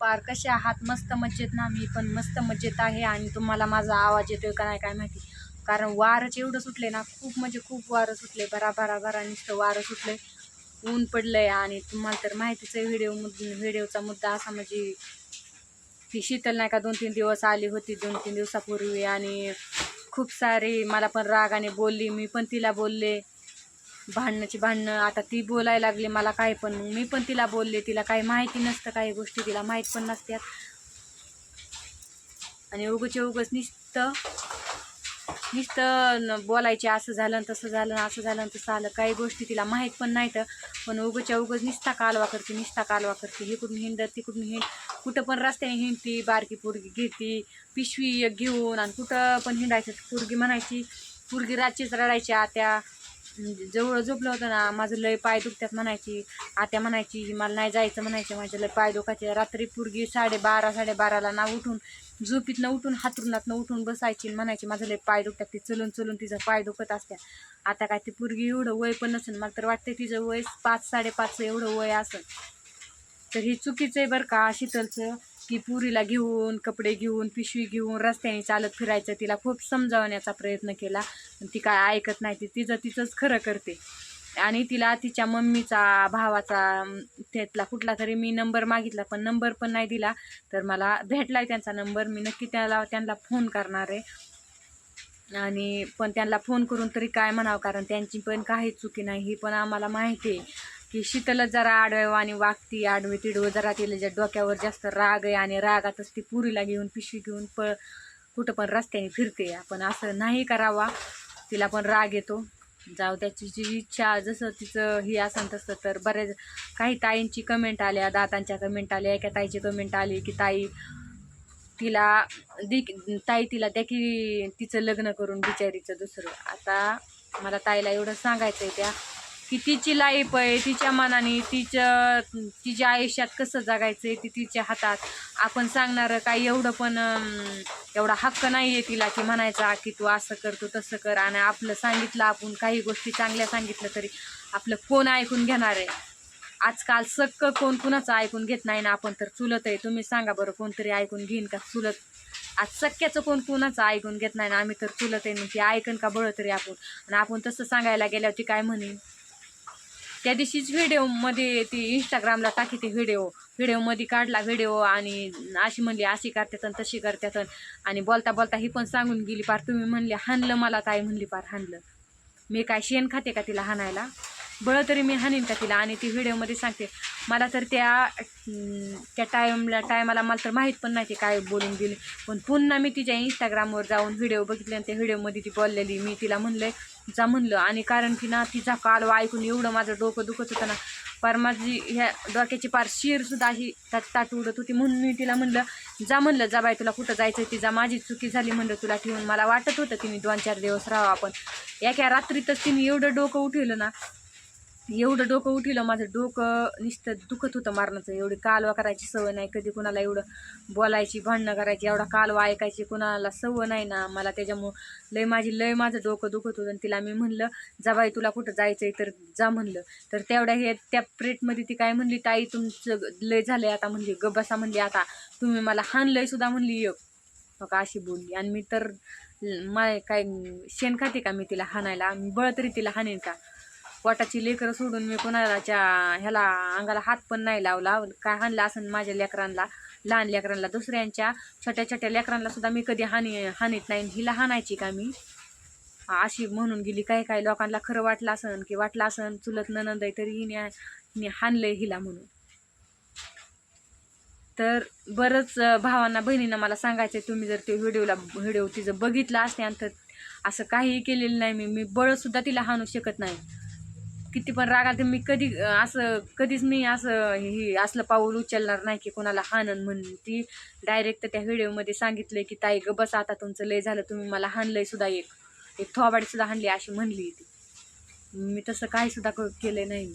पार कसे आहात? मस्त मज्जेत ना? मी पण मस्त मज्जेत आहे आणि तुम्हाला माझा आवाज येतोय का नाही काय माहिती. कारण वारच एवढं सुटले ना खूप म्हणजे खूप वारं सुटले भरा भरा भरा नुसतं वारं सुटले ऊन पडलंय आणि तुम्हाला तर माहितीच आहे व्हिडिओ व्हिडिओचा मुद्दा असा म्हणजे ती शीतल नाही का दोन तीन दिवस आली होती दोन तीन दिवसापूर्वी आणि खूप सारी मला पण रागाने बोलली मी पण तिला बोलले. भांडणाची भांडणं आता ती बोलायला लागली मला काय पण. मग मी पण तिला बोलले तिला काही माहिती नसतं काही गोष्टी तिला माहीत पण नसत्यात. आणि उगचे उगच नुसतं नुसतं बोलायचे असं झालं तसं झालं असं झालं तसं आलं. काही गोष्टी तिला माहीत पण नाहीत पण उगच्या उगच निस्ता कालवा करते निस्ता कालवा करते. इकडून हिंडत तिकडून हिंड कुठं पण रस्त्याने हिंडती बारकी पोरगी घेती पिशवी घेऊन आणि कुठं पण हिंडायचं पोरगी म्हणायची पोरगी रातचीच रडायची आत्या. म्हणजे जवळ झोपलं होतं ना माझं लय पाय दुखत्यात म्हणायची. आत्या म्हणायची मला नाही जायचं म्हणायचं. माझे लय पाय दुखायचे. रात्री पोरगी साडेबारा साडेबाराला ना उठून झोपीतनं उठून हातरुणातनं उठून बसायची म्हणायची माझं लय पाय दुखतात ती चलून चलून तिचं पाय दुखत असत्या. आता काय ती पोरगी एवढं वय पण नसेल मला तर वाटतं तिचं वय पाच साडेपाच एवढं वय असेल. तर हे चुकीचं आहे बरं का शीतलचं. की पुरीला घेऊन कपडे घेऊन पिशवी घेऊन रस्त्याने चालत फिरायचं तिला खूप समजावण्याचा प्रयत्न केला. ती काय ऐकत नाही ती तिचं तिचंच खरं करते. आणि तिला तिच्या मम्मीचा भावाचा त्यातला कुठला तरी मी नंबर मागितला पण नंबर पण नाही दिला. तर मला भेटलाय त्यांचा नंबर मी नक्की त्याला त्यांना फोन करणार आहे. आणि पण त्यांना फोन करून तरी काय म्हणावं कारण त्यांची पण काही चुकी नाही ही पण आम्हाला माहिती आहे. की शीतलच जरा आडवानी वागती आडवे तिडवं जरा तिला ज्या डोक्यावर जास्त राग आहे आणि रागातच ती पुरीला घेऊन पिशवी घेऊन पळ कुठं पण रस्त्याने फिरते. आपण असं नाही करावा तिला पण राग येतो. जाऊ त्याची जी इच्छा जसं तिचं हे असेल तसं तर बऱ्याच काही ताईंची कमेंट आल्या दातांच्या कमेंट आल्या एका ताईची कमेंट आली की ताई तिला दि ताई तिला त्या की तिचं लग्न करून बिचारीचं दुसरं. आता मला ताईला एवढं सांगायचं आहे त्या की तिची लाईफ आहे तिच्या मनाने तिच्या तिच्या आयुष्यात कसं जगायचं आहे ती तिच्या हातात. आपण सांगणारं काही एवढं पण एवढा हक्क नाही आहे तिला की म्हणायचा की तू असं कर तू तसं कर. आणि आपलं सांगितलं आपण काही गोष्टी चांगल्या सांगितलं तरी आपलं कोण ऐकून घेणार आहे? आजकाल सक्क कोण कुणाचं ऐकून घेत नाही ना आपण तर चुलत आहे. तुम्ही सांगा बरं कोणतरी ऐकून घेईन का चुलत? आज सख्याचं कोण कुणाचं ऐकून घेत नाही ना? आम्ही तर चुलत आहे मग ती ऐकन का बळत तरी आपण? आणि आपण तसं सांगायला गेल्यावर ती काय म्हणेन? त्या दिवशीच व्हिडिओमध्ये ती इंस्टाग्रामला टाकी ती व्हिडिओ व्हिडिओमध्ये काढला व्हिडिओ आणि अशी म्हणली अशी करतात आणि तशी करतात आणि बोलता बोलता ही पण सांगून गेली पार तुम्ही म्हणले हाणलं मला ताई म्हणली पार हाणलं. मी काय शेण खाते का तिला हाणायला? बळं तरी मी हाणीन का तिला आणि ती व्हिडिओमध्ये सांगते मला तर त्या त्या टाईमला टायमाला मला तर माहीत पण नाही ते काय बोलून गेली. पण पुन्हा मी तिच्या इंस्टाग्रामवर जाऊन व्हिडिओ बघितले आणि त्या व्हिडिओमध्ये ती बोललेली मी तिला म्हणलं जा म्हणलं. आणि कारण की ना तिचा कालवा ऐकून एवढं माझं डोकं दुखत होतं ना पार माझी ह्या डोक्याची पार शिरसुद्धा अशी ताट ताट उडत होती. म्हणून मी तिला म्हणलं जा म्हणलं जा बाई तुला कुठं जायचं ती जा माझी चुकी झाली म्हणलं तुला ठेवून. मला वाटत होतं तिने दोन चार दिवस राहावं आपण एका रात्रीतच तिने एवढं डोकं उठवलं ना एवढं डोकं उठलं माझं डोकं नुसतं दुखत होतं मारण्याचं. एवढी कालवा करायची सवय नाही कधी कुणाला एवढं बोलायची भांडणं करायची एवढा कालवा ऐकायची कुणाला सवय नाही ना. मला त्याच्यामुळं लय माझी लय माझं डोकं दुखत होतं. आणि तिला मी म्हणलं जा बाई तुला कुठं जायचं आहे तर जा म्हणलं. तर तेवढ्या हे त्या प्रेटमध्ये ती काय म्हणली ताई तुमचं लय झालंय आता म्हणली. ग बसा म्हणली आता तुम्ही मला हानलंय सुद्धा म्हणली. एक बघा अशी बोलली. आणि मी तर माय काय शेण खाते का मी तिला हाणायला? मी बळ तरी तिला हाणेन का? पोटाची लेकरं सोडून मी कोणाच्या ह्याला अंगाला हात पण नाही लावला. काय हाणला असं माझ्या लेकरांना लहान लेकरांना दुसऱ्यांच्या छोट्या छोट्या लेकरांना सुद्धा मी कधी हानी हानीत नाही. हिला हाणायची का मी? अशी म्हणून गेली. काही काही लोकांना खरं वाटलं असन की वाटलं असन चुलत ननंद आहे तरी हिने हिने हाणलंय हिला म्हणून. तर बरंच भावांना बहिणींना मला सांगायचं तुम्ही जर ते व्हिडिओला व्हिडिओ तिचं बघितलं असते तर असं काहीही केलेलं नाही मी. मी बळसुद्धा तिला हाणू शकत नाही. किती पण रागात मी कधी असं कधीच मी असं हे असलं पाऊल उचलणार नाही की कोणाला हाणन म्हणून. ती डायरेक्ट त्या व्हिडिओमध्ये सांगितलंय की ताई ग बस आता तुमचं लय झालं तुम्ही मला हाणलंय सुद्धा एक. एक थोबाडी सुद्धा हाणली अशी म्हणली ती. मी तसं काही सुद्धा क- केलं नाही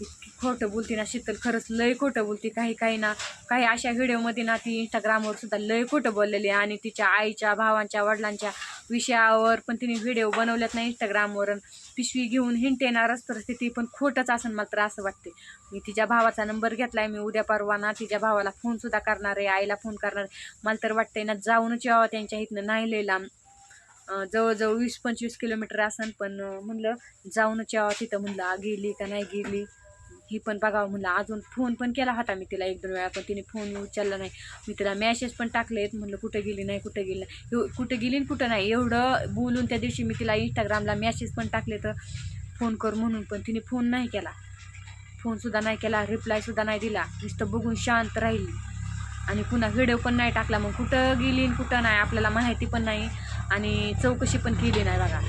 इतकी खोटं बोलते ना शीतल खरंच लय खोटं बोलते. काही काही ना काही अशा व्हिडिओमध्ये ना ती इंस्टाग्रामवर सुद्धा लय खोटं बोललेली आहे. आणि तिच्या आईच्या भावांच्या वडिलांच्या विषयावर पण तिने व्हिडिओ बनवल्यात नाही इंस्टाग्रामवर पिशवी घेऊन हिंट येणारच तर ती पण खोटंच असं मात्र असं वाटते मी तिच्या भावाचा नंबर घेतलाय मी उद्या परवा ना तिच्या भावाला फोन सुद्धा करणार आहे आईला फोन करणार आहे. मला तर वाटतंय ना जाऊनच यावं त्यांच्या इथनं नाही लिहिला जवळजवळ वीस पंचवीस किलोमीटर असन पण म्हणलं जाऊनच यावं तिथं म्हणलं गेली का नाही गेली? ही पण बघावं म्हणलं. अजून फोन पण केला होता मी तिला एक दोन वेळा पण तिने फोन उचलला नाही. मी तिला मॅसेज पण टाकलेत म्हणलं कुठं गेली नाही कुठं गेली नाही. कुठं गेली कुठं नाही. एवढं बोलून त्या दिवशी मी तिला इंस्टाग्रामला मॅसेज पण टाकले तर फोन कर म्हणून पण तिने फोन नाही केला. फोनसुद्धा नाही केला रिप्लायसुद्धा नाही दिला. नुसतं बघून शांत राहिली. आणि पुन्हा व्हिडिओ पण नाही टाकला. मग कुठं गेली कुठं नाही आपल्याला माहिती पण नाही आणि चौकशी पण केली नाही बघा.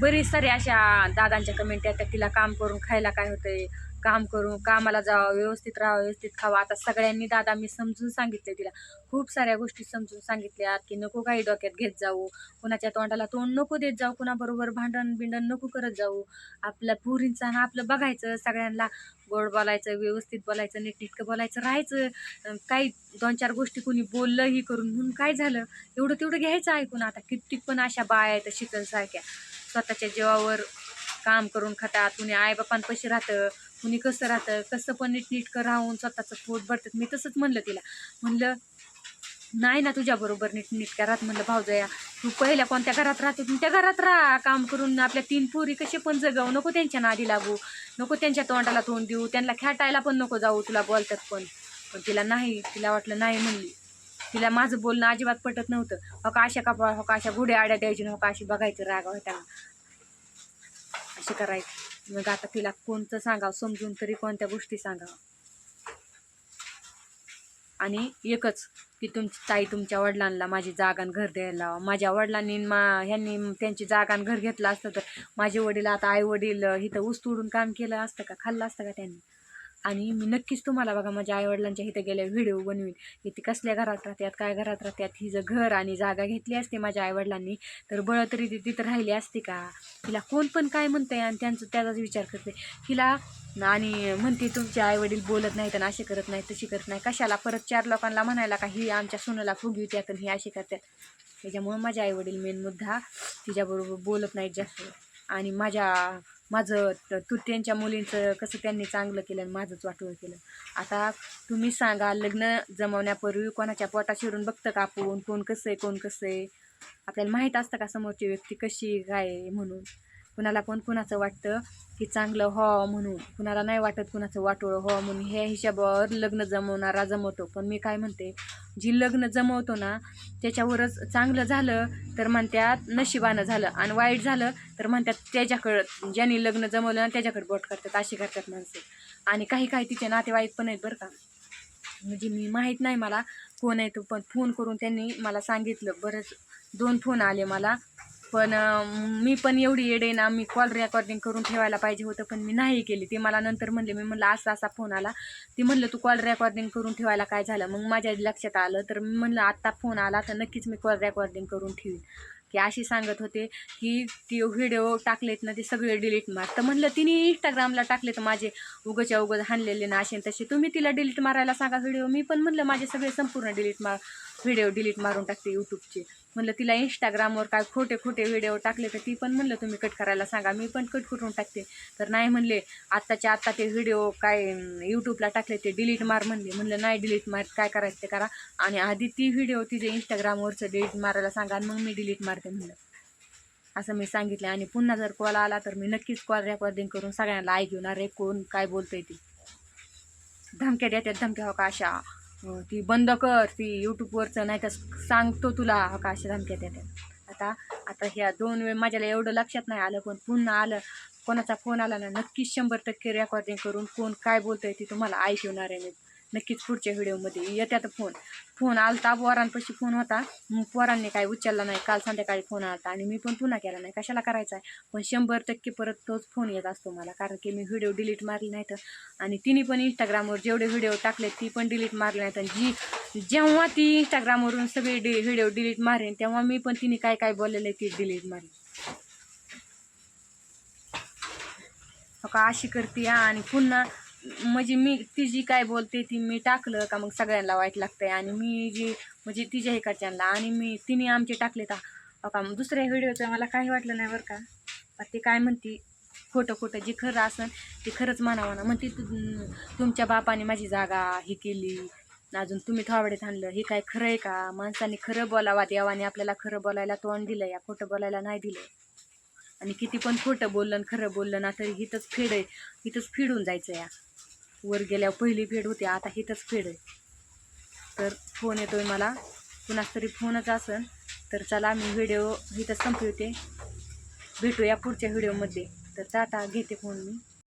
बरीच सारे अशा दादांच्या कमेंट येतात तिला काम करून खायला काय होतंय? काम करून कामाला जावं व्यवस्थित राहावं व्यवस्थित खावं. आता सगळ्यांनी दादा मी समजून सांगितले तिला. खूप साऱ्या गोष्टी समजून सांगितल्यात की नको काही डोक्यात घेत जाऊ. कुणाच्या तोंडाला तोंड नको देत जाऊ कुणाबरोबर भांडण बिंडण नको करत जाऊ. आपल्या पुरींचं आणि आपलं बघायचं सगळ्यांना गोड बोलायचं व्यवस्थित बोलायचं नीटनिटकं बोलायचं राहायचं. काही दोन चार गोष्टी कोणी बोललंही करून म्हणून काय झालं? एवढं तेवढं घ्यायचं ऐकून. आता कित्येक पण अशा बाया आहेत शिकणसारख्या स्वतःच्या जीवावर काम करून खातात कुणी आईबापांपाशी राहतं कुणी कसं राहतं कसं पण नीटनीटकं राहून स्वतःचं पोट भरतात. मी तसंच म्हणलं तिला. म्हणलं नाही ना तुझ्याबरोबर नीटनीटक्या राहत म्हणलं भाऊजया तू पहिल्या कोणत्या घरात राहते? त्या घरात राहा. काम करून आपल्या तीन पोरी कसे पण जगव. नको त्यांच्या नादी लागू. नको त्यांच्या तोंडाला तोंड देऊ. त्यांना खेटायला पण नको जाऊ तुला बोलतात पण. पण तिला नाही तिला वाटलं नाही म्हणली. तिला माझं बोलणं अजिबात पटत नव्हतं. हो का अशा कपाळ हो का अशा गुढ्या आड्या द्यायची हो का अशी बघायचं राग होता? कशी करायची. मग आता तिला कोणतं सांगावं समजून तरी कोणत्या गोष्टी सांगावं. आणि एकच की तुमची ताई तुमच्या वडिलांना माझी जागा आणि घर द्यायला लावा. माझ्या वडिलांनी मा ह्यांनी त्यांची जागा आणि घर घेतलं असतं तर माझे वडील आता आई वडील इथं ऊस तोडून काम केलं असतं का खाल्लं असतं का त्यांनी? आणि मी नक्कीच तुम्हाला बघा माझ्या आईवडिलांच्या इथं गेल्या व्हिडिओ बनवीन. की ती कसल्या घरात राहतात काय घरात राहतात हिचं घर आणि जागा घेतली असते माझ्या आईवडिलांनी तर बळ तरी ती तिथं राहिली असते का? तिला कोण पण काय म्हणतंय आणि त्यांचं त्याचाच विचार करते. तिला आणि म्हणते तुमचे आईवडील बोलत नाहीत आणि असे करत नाही तशी करत नाही. कशाला परत चार लोकांना म्हणायला का ही आमच्या सुनाला फुगवित्यात आणि ही अशी करतात? त्याच्यामुळं माझे आईवडील मेन मुद्दा तिच्याबरोबर बोलत नाहीत जास्त. आणि माझ्या माझं त- तू त्यांच्या मुलींचं कसं त्यांनी चांगलं केलं आणि माझंच वाटोळं केलं. आता तुम्ही सांगा लग्न जमवण्यापूर्वी कोणाच्या पोटा शिरून बघतं का आपण? कोण कसं आहे कोण कसं आहे? आपल्याला माहीत असतं का समोरची व्यक्ती कशी काय म्हणून? कुणाला पण कुणाचं वाटतं की चांगलं हो म्हणून. कुणाला नाही वाटत कुणाचं वाटोळं हो म्हणून. ह्या हिशोबावर लग्न जमवणारा जमवतो. पण मी काय म्हणते जी लग्न जमवतो ना त्याच्यावरच चांगलं झालं तर म्हणतात नशिबानं झालं आणि वाईट झालं तर म्हणतात त्याच्याकडं ज्यांनी लग्न जमवलं ना त्याच्याकडे बोट करतात अशी करतात माणसं. आणि काही काही तिचे नातेवाईक पण आहेत बरं का. म्हणजे मी माहीत नाही मला कोण आहे तो पण फोन करून त्यांनी मला सांगितलं. बरंच दोन फोन आले मला. पण मी पण एवढी येडे ना मी कॉल रेकॉर्डिंग करून ठेवायला पाहिजे होतं पण मी नाही केली. ते मला नंतर म्हणले मी म्हणलं असा असा फोन आला. ती म्हणलं तू कॉल रेकॉर्डिंग करून ठेवायला काय झालं? मग माझ्या लक्षात आलं तर मी म्हणलं आत्ता फोन आला तर नक्कीच मी कॉल रेकॉर्डिंग करून ठेवीन. की अशी सांगत होते की ती व्हिडिओ टाकलेत ना ते सगळे डिलीट मार. तर म्हणलं तिने इंस्टाग्रामला टाकले तर माझे उगच्या उगच हाणलेले ना असे तसे. तुम्ही तिला डिलीट मारायला सांगा व्हिडिओ मी पण म्हणलं माझे सगळे संपूर्ण डिलीट मार. व्हिडिओ डिलीट मारून टाकते यूट्यूबचे म्हणलं तिला इंस्टाग्रामवर काय खोटे खोटे व्हिडिओ टाकले तर ती पण म्हणलं तुम्ही कट करायला सांगा मी पण कट करून टाकते. तर नाही म्हणले आत्ताच्या आत्ता ते व्हिडिओ काय यूट्यूबला टाकले ते डिलीट मार म्हणले. म्हणलं नाही डिलीट मार काय करायचं ते करा. आणि आधी ती व्हिडिओ तिचे इंस्टाग्रामवरचं डिलीट मारायला सांगा आणि मग मी डिलीट मारते म्हणलं. असं मी सांगितलं आणि पुन्हा जर कॉल आला तर मी नक्कीच कॉल रेकॉर्डिंग करून सगळ्यांना ऐक घेऊन अरे कोण काय बोलतंय ती? धमक्या देतात धमक्या हो का अशा. हो, ती बंद कर ती यूट्यूबवरचं नाही तर सांगतो तुला हो का अशा धमक्या देतात आता आता ह्या दोन वेळ माझ्याला एवढं लक्षात नाही आलं पण पुन्हा आलं कोणाचा फोन आला ना नक्कीच शंभर टक्के रेकॉर्डिंग करून कोण काय बोलतंय ती तुम्हाला ऐकवणार आहे मी. नक्कीच पुढच्या व्हिडिओमध्ये. येत्यात फोन. फोन आलता पोरांपाशी फोन होता. पोरांनी काय उचलला नाही. काल संध्याकाळी फोन आलता. आणि मी पण पुन्हा केला नाही. कशाला करायचा आहे पण शंभर टक्के परत तोच फोन येत असतो मला. कारण की मी व्हिडिओ डिलीट मारली नाहीत. आणि तिने पण इंस्टाग्रामवर जेवढे व्हिडिओ टाकले ती पण डिलीट मारले नाहीत. आणि जी जेव्हा ती इंस्टाग्रामवरून सगळे डि व्हिडिओ डिलीट मारेन तेव्हा मी पण तिने काय काय बोललेलं आहे ती डिलीट मारेन. हो का? अशी करते आणि पुन्हा म्हणजे मी ती जी काय बोलते ती मी टाकलं का मग सगळ्यांना वाईट लागतंय. आणि मी जी म्हणजे तिच्या हेकडच्यांना आणि मी तिने आमचे टाकले तर का मग दुसऱ्या व्हिडिओचं मला काही वाटलं नाही बरं का. ते काय म्हणती खोटं खोटं जे खरं असन ते खरंच म्हणावं ना. म्हणते तुमच्या बापाने माझी जागा हे केली. अजून तुम्ही थोबड्यात आणलं. हे काय खरं आहे का? माणसाने खरं बोलावा. देवाने आपल्याला खरं बोलायला तोंड दिलं या खोटं बोलायला नाही दिलं आणि किती पण खोटं बोललं खरं बोललं ना तरी हिथंच फेड आहे. हिथंच फिडून जायचं या. वर गेल्यावर पहिली फेड होती आता हिथंच फेड आहे. तर फोन येतोय मला. कुणाच तरी फोनच असेल तर चला मी व्हिडिओ हिथंच संपवते. भेटूया पुढच्या व्हिडिओमध्ये तर टाटा घेते फोन मी.